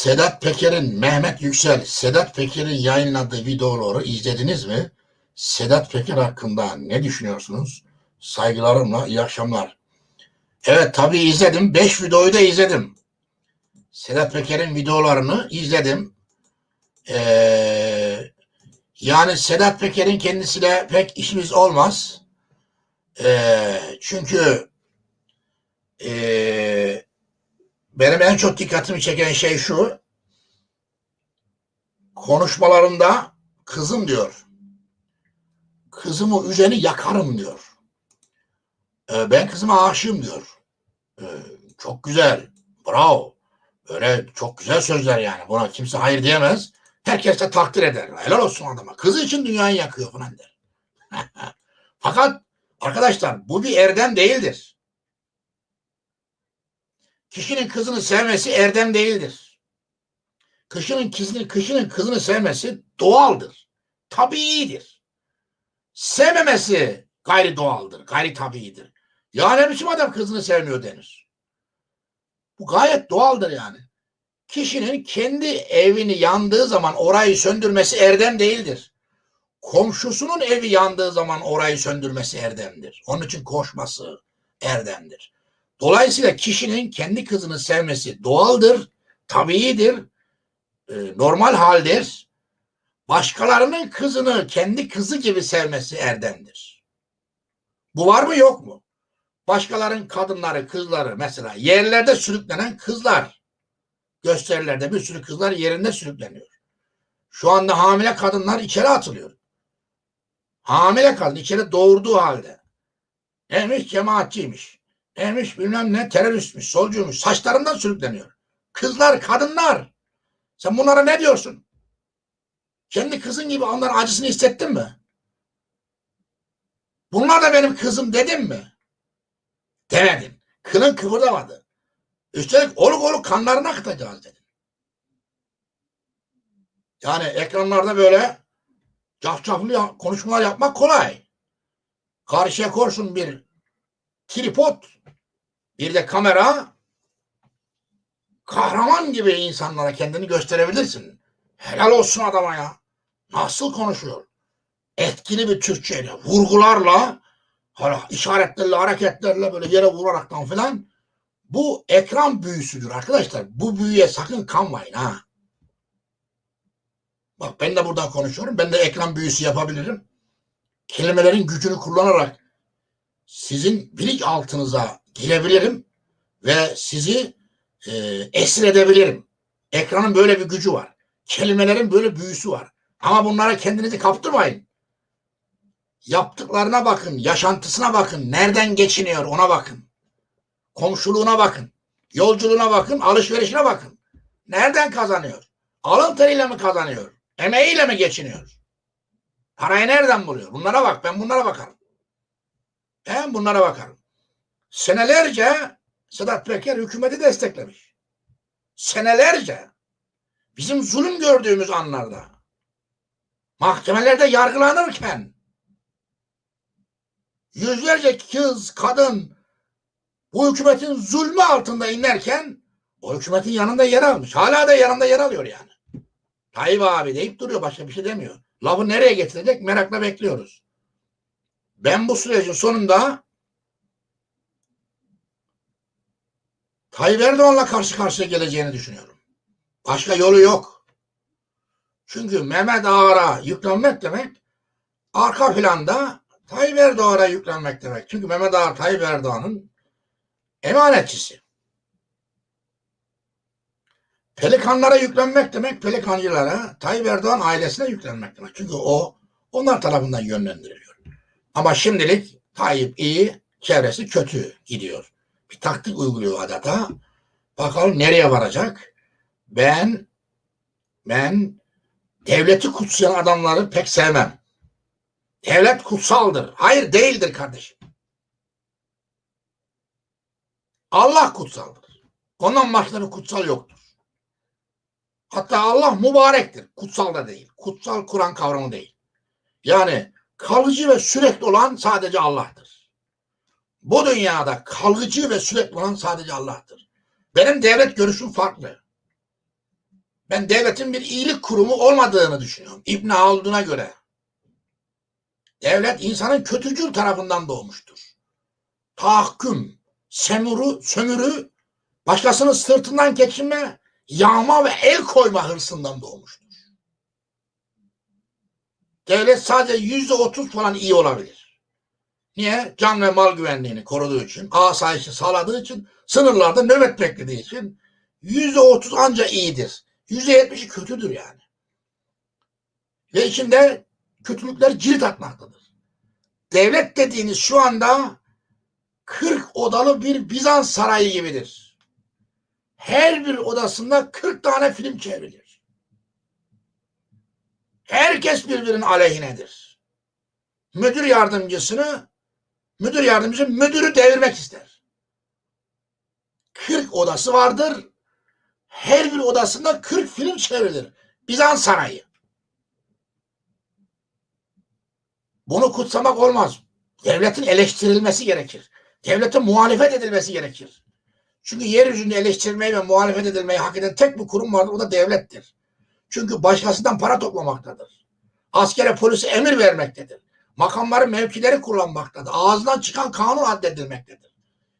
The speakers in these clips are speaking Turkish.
Sedat Peker'in, Mehmet Yüksel, Sedat Peker'in yayınladığı videoları izlediniz mi? Sedat Peker hakkında ne düşünüyorsunuz? Saygılarımla iyi akşamlar. Evet tabii izledim. Beş videoyu da izledim. Sedat Peker'in videolarını izledim. Ee, yani Sedat Peker'in kendisiyle pek işimiz olmaz. Ee, çünkü ee, benim en çok dikkatimi çeken şey şu. Konuşmalarında kızım diyor. Kızımı üzeni yakarım diyor. Ee, ben kızıma aşığım diyor. Ee, çok güzel. Bravo. Böyle çok güzel sözler yani. Buna kimse hayır diyemez. Herkes de takdir eder. Helal olsun adama. Kızı için dünyayı yakıyor falan der. Fakat arkadaşlar bu bir erdem değildir. Kişinin kızını sevmesi erdem değildir. Kişinin kızını, kişinin kızını sevmesi doğaldır. Tabiidir. Sevmemesi gayri doğaldır, gayri tabiidir. Ya ne biçim adam kızını sevmiyor denir. Bu gayet doğaldır yani. Kişinin kendi evini yandığı zaman orayı söndürmesi erdem değildir. Komşusunun evi yandığı zaman orayı söndürmesi erdemdir. Onun için koşması erdemdir. Dolayısıyla kişinin kendi kızını sevmesi doğaldır, tabiidir, e, normal haldir. Başkalarının kızını kendi kızı gibi sevmesi erdemdir. Bu var mı yok mu? Başkalarının kadınları, kızları mesela yerlerde sürüklenen kızlar. Gösterilerde bir sürü kızlar yerinde sürükleniyor. Şu anda hamile kadınlar içeri atılıyor. Hamile kadın içeri doğurduğu halde. Neymiş cemaatçiymiş. Neymiş bilmem ne teröristmiş, solcuymuş. Saçlarından sürükleniyor. Kızlar, kadınlar. Sen bunlara ne diyorsun? Kendi kızın gibi onların acısını hissettin mi? Bunlar da benim kızım dedim mi? Demedin. Kılın kıvırdamadı. Üstelik oluk oluk kanlarını akıtacağız dedin. Yani ekranlarda böyle cafcaflı konuşmalar yapmak kolay. Karşıya korsun bir tripod, bir de kamera kahraman gibi insanlara kendini gösterebilirsin. Helal olsun adama ya. Nasıl konuşuyor? Etkili bir Türkçeyle, vurgularla, hala işaretlerle, hareketlerle böyle yere vuraraktan filan bu ekran büyüsüdür arkadaşlar. Bu büyüye sakın kanmayın ha. Bak ben de buradan konuşuyorum. Ben de ekran büyüsü yapabilirim. Kelimelerin gücünü kullanarak sizin bilinç altınıza girebilirim ve sizi e, esir edebilirim. Ekranın böyle bir gücü var. Kelimelerin böyle büyüsü var. Ama bunlara kendinizi kaptırmayın. Yaptıklarına bakın, yaşantısına bakın, nereden geçiniyor ona bakın. Komşuluğuna bakın, yolculuğuna bakın, alışverişine bakın. Nereden kazanıyor? Alın teriyle mi kazanıyor? Emeğiyle mi geçiniyor? Parayı nereden buluyor? Bunlara bak, ben bunlara bakarım. Ben bunlara bakarım. Senelerce Sedat Peker hükümeti desteklemiş. Senelerce. Bizim zulüm gördüğümüz anlarda. Mahkemelerde yargılanırken yüzlerce kız, kadın bu hükümetin zulmü altında inerken o hükümetin yanında yer almış. Hala da yanında yer alıyor yani. Tayyip abi deyip duruyor başka bir şey demiyor. Lafı nereye getirecek merakla bekliyoruz. Ben bu sürecin sonunda Tayyip Erdoğan'la karşı karşıya geleceğini düşünüyorum. Başka yolu yok. Çünkü Mehmet Ağar'a yüklenmek demek arka planda Tayyip Erdoğan'a yüklenmek demek. Çünkü Mehmet Ağar Tayyip Erdoğan'ın emanetçisi. Pelikanlara yüklenmek demek pelikancılara, Tayyip Erdoğan ailesine yüklenmek demek. Çünkü o onlar tarafından yönlendiriliyor. Ama şimdilik Tayyip iyi, çevresi kötü gidiyor. Bir taktik uyguluyor adeta. Bakalım nereye varacak? Ben ben devleti kutsayan adamları pek sevmem. Devlet kutsaldır. Hayır değildir kardeşim. Allah kutsaldır. Ondan başları kutsal yoktur. Hatta Allah mübarektir. Kutsal da değil. Kutsal Kur'an kavramı değil. Yani kalıcı ve sürekli olan sadece Allah'tır. Bu dünyada kalıcı ve sürekli olan sadece Allah'tır. Benim devlet görüşüm farklı. Ben devletin bir iyilik kurumu olmadığını düşünüyorum. İbn Haldun'a göre. Devlet insanın kötücül tarafından doğmuştur. Tahakküm, semuru, sömürü, başkasının sırtından geçinme, yağma ve el koyma hırsından doğmuştur. Devlet sadece yüzde otuz falan iyi olabilir. Niye? Can ve mal güvenliğini koruduğu için, asayişi sağladığı için, sınırlarda nöbet beklediği için yüzde otuz anca iyidir. Yüzde yetmişi kötüdür yani. Ve içinde kötülükler cirit atmaktadır. Devlet dediğiniz şu anda 40 odalı bir Bizans sarayı gibidir. Her bir odasında 40 tane film çevrilir. Herkes birbirinin aleyhinedir. Müdür yardımcısını müdür yardımcısı müdürü devirmek ister. 40 odası vardır. Her bir odasında 40 film çevrilir. Bizans sarayı. Bunu kutsamak olmaz. Devletin eleştirilmesi gerekir. Devletin muhalefet edilmesi gerekir. Çünkü yeryüzünde eleştirilmeyi ve muhalefet edilmeyi hak eden tek bir kurum vardır. O da devlettir. Çünkü başkasından para toplamaktadır. Askere polise emir vermektedir. Makamları mevkileri kullanmaktadır. Ağzından çıkan kanun addedilmektedir.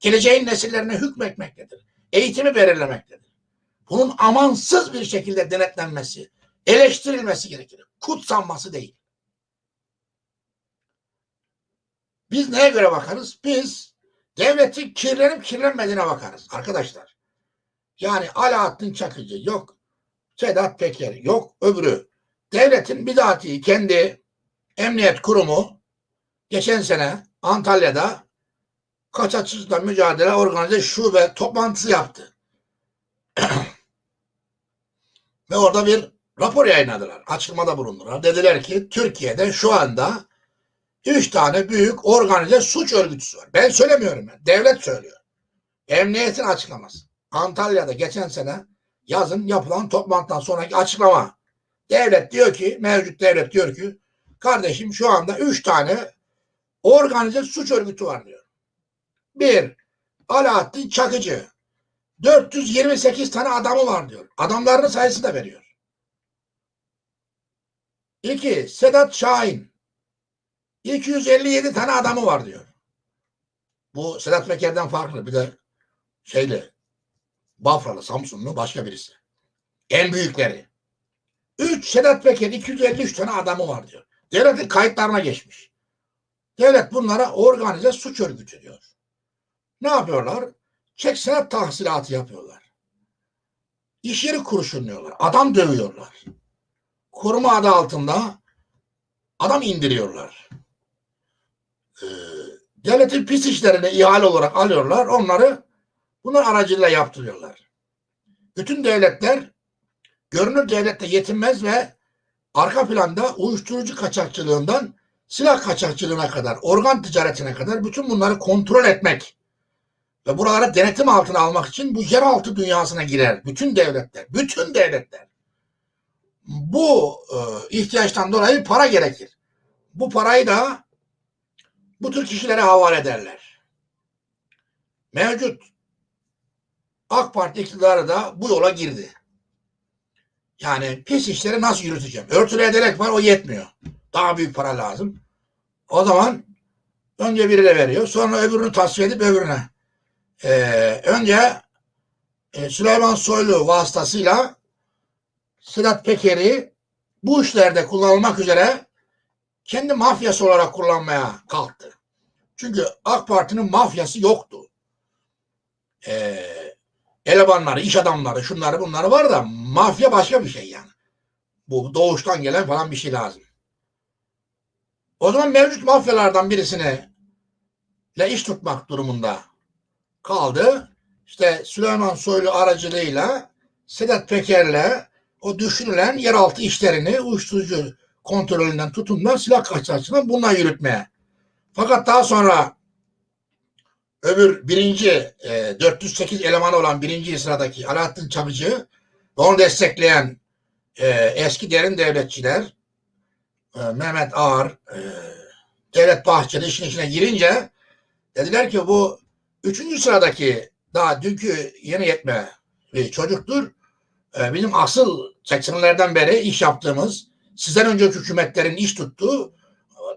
Geleceğin nesillerine hükmetmektedir. Eğitimi belirlemektedir. Bunun amansız bir şekilde denetlenmesi, eleştirilmesi gerekir. Kutsanması değil. Biz neye göre bakarız? Biz devletin kirlenip kirlenmediğine bakarız arkadaşlar. Yani Alaaddin Çakıcı yok, Sedat Peker yok, öbürü. Devletin bizatihi kendi emniyet kurumu geçen sene Antalya'da kaçakçılıkla mücadele organize şube toplantısı yaptı. Ve orada bir rapor yayınladılar. Açıklamada bulundular. Dediler ki Türkiye'de şu anda üç tane büyük organize suç örgütüsü var. Ben söylemiyorum. Ben. Devlet söylüyor. Emniyetin açıklaması. Antalya'da geçen sene yazın yapılan toplantıdan sonraki açıklama. Devlet diyor ki, mevcut devlet diyor ki, kardeşim şu anda üç tane organize suç örgütü var diyor. Bir, Alaaddin Çakıcı. 428 tane adamı var diyor. Adamlarının sayısı da veriyor. İki, Sedat Şahin. 257 tane adamı var diyor. Bu Sedat Peker'den farklı. Bir de şeyli Bafralı, Samsunlu başka birisi. En büyükleri. 3 Sedat Peker 253 tane adamı var diyor. Devletin kayıtlarına geçmiş. Devlet bunlara organize suç örgütü diyor. Ne yapıyorlar? Çek senet tahsilatı yapıyorlar. İş yeri kurşunluyorlar. Adam dövüyorlar. Koruma adı altında adam indiriyorlar. Ee, devletin pis işlerini ihale olarak alıyorlar. Onları bunlar aracılığıyla yaptırıyorlar. Bütün devletler görünür devlette yetinmez ve arka planda uyuşturucu kaçakçılığından silah kaçakçılığına kadar, organ ticaretine kadar bütün bunları kontrol etmek ve buraları denetim altına almak için bu yeraltı dünyasına girer. Bütün devletler, bütün devletler. Bu e, ihtiyaçtan dolayı para gerekir. Bu parayı da bu tür kişilere havale ederler. Mevcut AK Parti iktidarı da bu yola girdi. Yani pis işleri nasıl yürüteceğim? Örtülü ederek var o yetmiyor. Daha büyük para lazım. O zaman önce birine veriyor. Sonra öbürünü tasfiye edip öbürüne. Ee, önce e, Süleyman Soylu vasıtasıyla Sedat Peker'i bu işlerde kullanılmak üzere kendi mafyası olarak kullanmaya kalktı. Çünkü AK Parti'nin mafyası yoktu. Ee, elemanları, iş adamları, şunları bunları var da mafya başka bir şey yani. Bu doğuştan gelen falan bir şey lazım. O zaman mevcut mafyalardan birisine ile iş tutmak durumunda kaldı. İşte Süleyman Soylu aracılığıyla Sedat Peker'le o düşünülen yeraltı işlerini uyuşturucu kontrolünden tutumdan silah kaçakçılığından bundan yürütmeye. Fakat daha sonra öbür birinci e, 408 elemanı olan birinci sıradaki Alaaddin Çakıcı ve onu destekleyen e, eski derin devletçiler e, Mehmet Ağar e, Devlet Bahçeli işin içine girince dediler ki bu üçüncü sıradaki daha dünkü yeni yetme bir çocuktur. e, bizim asıl 80'lerden beri iş yaptığımız sizden önceki hükümetlerin iş tuttuğu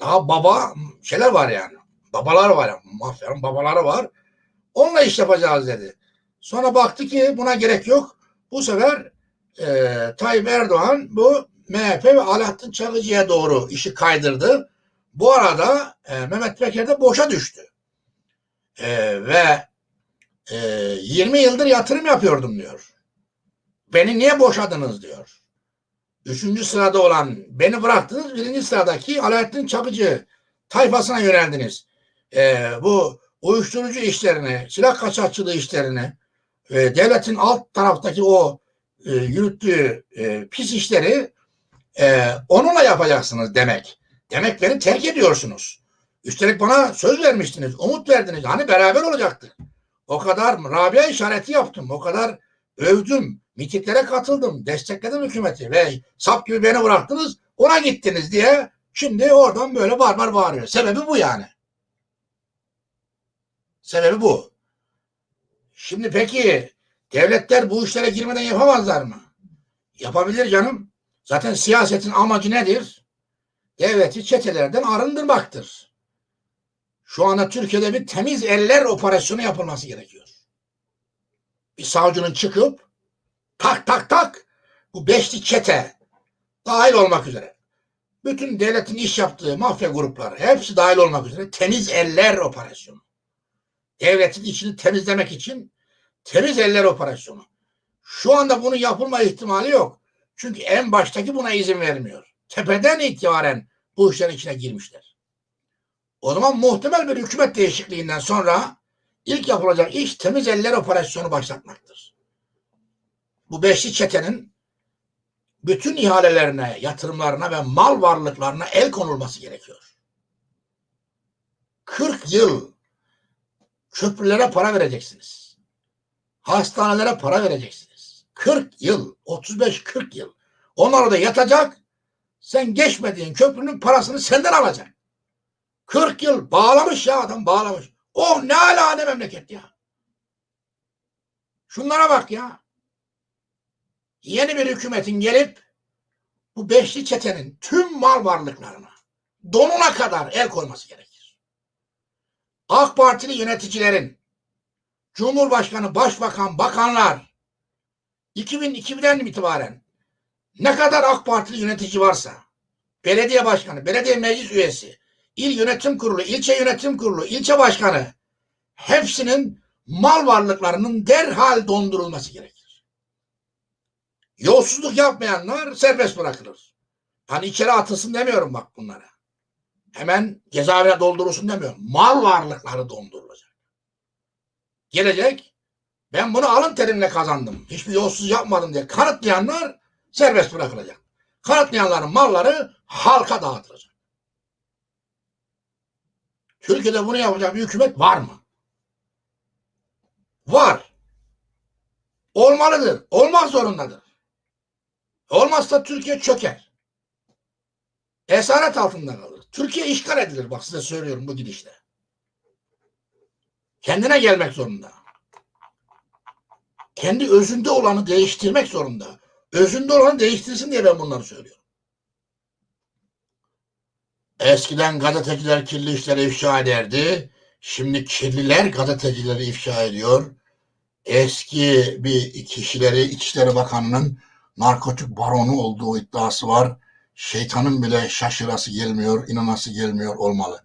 daha baba şeyler var yani. Babalar var yani. Mafyanın babaları var. Onunla iş yapacağız dedi. Sonra baktı ki buna gerek yok. Bu sefer e, Tayyip Erdoğan bu MHP ve Alaaddin Çakıcı'ya doğru işi kaydırdı. Bu arada e, Mehmet Peker de boşa düştü. E, ve e, 20 yıldır yatırım yapıyordum diyor. Beni niye boşadınız diyor. Üçüncü sırada olan beni bıraktınız. Birinci sıradaki Alaaddin Çakıcı tayfasına yöneldiniz. E, bu uyuşturucu işlerini, silah kaçakçılığı işlerini, e, devletin alt taraftaki o e, yürüttüğü e, pis işleri e, onunla yapacaksınız demek. Demek beni terk ediyorsunuz. Üstelik bana söz vermiştiniz, umut verdiniz. Hani beraber olacaktık. O kadar Rabia işareti yaptım. O kadar övdüm. Mitiklere katıldım. Destekledim hükümeti. Ve sap gibi beni bıraktınız. Ona gittiniz diye şimdi oradan böyle barbar bağırıyor. Sebebi bu yani. Sebebi bu. Şimdi peki devletler bu işlere girmeden yapamazlar mı? Yapabilir canım. Zaten siyasetin amacı nedir? Devleti çetelerden arındırmaktır. Şu anda Türkiye'de bir temiz eller operasyonu yapılması gerekiyor. Bir savcının çıkıp tak tak tak bu beşli çete dahil olmak üzere bütün devletin iş yaptığı mafya grupları hepsi dahil olmak üzere temiz eller operasyonu. Devletin içini temizlemek için temiz eller operasyonu. Şu anda bunun yapılma ihtimali yok. Çünkü en baştaki buna izin vermiyor. Tepeden itibaren bu işlerin içine girmişler. O zaman muhtemel bir hükümet değişikliğinden sonra ilk yapılacak iş temiz eller operasyonu başlatmaktır. Bu beşli çetenin bütün ihalelerine, yatırımlarına ve mal varlıklarına el konulması gerekiyor. 40 yıl köprülere para vereceksiniz. Hastanelere para vereceksiniz. 40 yıl, 35-40 yıl. Onlar da yatacak. Sen geçmediğin köprünün parasını senden alacak. 40 yıl bağlamış ya adam bağlamış. Oh ne ala ne memleket ya. Şunlara bak ya. Yeni bir hükümetin gelip bu beşli çetenin tüm mal varlıklarına donuna kadar el koyması gerekir. AK Partili yöneticilerin, Cumhurbaşkanı, Başbakan, bakanlar 2002'den itibaren ne kadar AK Partili yönetici varsa belediye başkanı, belediye meclis üyesi, il yönetim kurulu, ilçe yönetim kurulu, ilçe başkanı hepsinin mal varlıklarının derhal dondurulması gerekir. Yolsuzluk yapmayanlar serbest bırakılır. Hani içeri atılsın demiyorum bak bunlara. Hemen cezaevine doldurulsun demiyorum. Mal varlıkları dondurulacak. Gelecek ben bunu alın terimle kazandım. Hiçbir yolsuz yapmadım diye kanıtlayanlar serbest bırakılacak. Kanıtlayanların malları halka dağıtılacak. Türkiye'de bunu yapacak bir hükümet var mı? Var. Olmalıdır. Olmak zorundadır. Olmazsa Türkiye çöker. Esaret altında kalır. Türkiye işgal edilir. Bak size söylüyorum bu gidişle. Kendine gelmek zorunda. Kendi özünde olanı değiştirmek zorunda. Özünde olanı değiştirsin diye ben bunları söylüyorum. Eskiden gazeteciler kirli işleri ifşa ederdi. Şimdi kirliler gazetecileri ifşa ediyor. Eski bir kişileri İçişleri Bakanı'nın narkotik baronu olduğu iddiası var. Şeytanın bile şaşırası gelmiyor, inanası gelmiyor olmalı.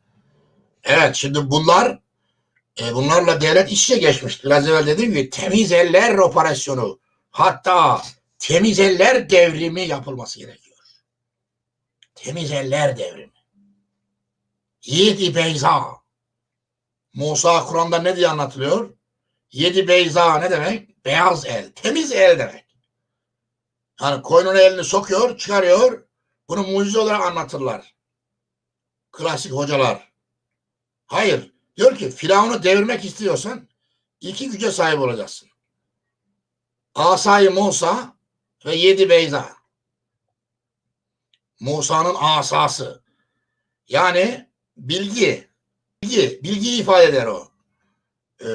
Evet şimdi bunlar e, bunlarla devlet iç içe geçmiş. Biraz evvel dediğim gibi temiz eller operasyonu hatta temiz eller devrimi yapılması gerekiyor. Temiz eller devrimi. Yedi Beyza. Musa Kur'an'da ne diye anlatılıyor? Yedi Beyza ne demek? Beyaz el, temiz el demek. Yani koynuna elini sokuyor, çıkarıyor. Bunu mucize olarak anlatırlar. Klasik hocalar. Hayır. Diyor ki Firavun'u devirmek istiyorsan iki güce sahip olacaksın. Asayı Musa ve yedi Beyza. Musa'nın asası. Yani bilgi. Bilgi. Bilgiyi ifade eder o. Ee,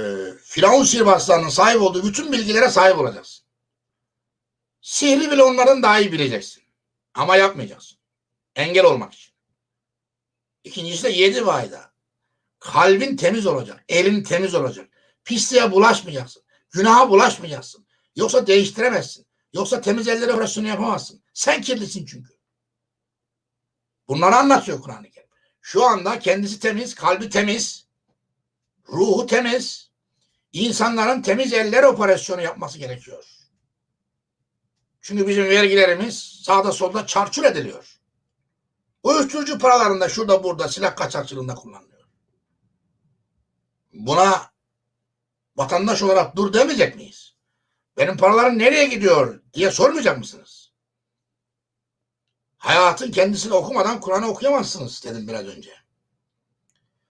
Firavun sihirbazlarının sahip olduğu bütün bilgilere sahip olacaksın. Sihri bile onların daha iyi bileceksin. Ama yapmayacaksın. Engel olmak için. İkincisi de yedi vayda. Kalbin temiz olacak. Elin temiz olacak. Pisliğe bulaşmayacaksın. Günaha bulaşmayacaksın. Yoksa değiştiremezsin. Yoksa temiz ellere operasyonu yapamazsın. Sen kirlisin çünkü. Bunları anlatıyor Kur'an-ı Kerim. Şu anda kendisi temiz, kalbi temiz, ruhu temiz. İnsanların temiz eller operasyonu yapması gerekiyor. Çünkü bizim vergilerimiz sağda solda çarçur ediliyor. Uyuşturucu paralarında şurada burada silah kaçakçılığında kullanılıyor. Buna vatandaş olarak dur demeyecek miyiz? Benim paralarım nereye gidiyor diye sormayacak mısınız? Hayatın kendisini okumadan Kur'an'ı okuyamazsınız dedim biraz önce.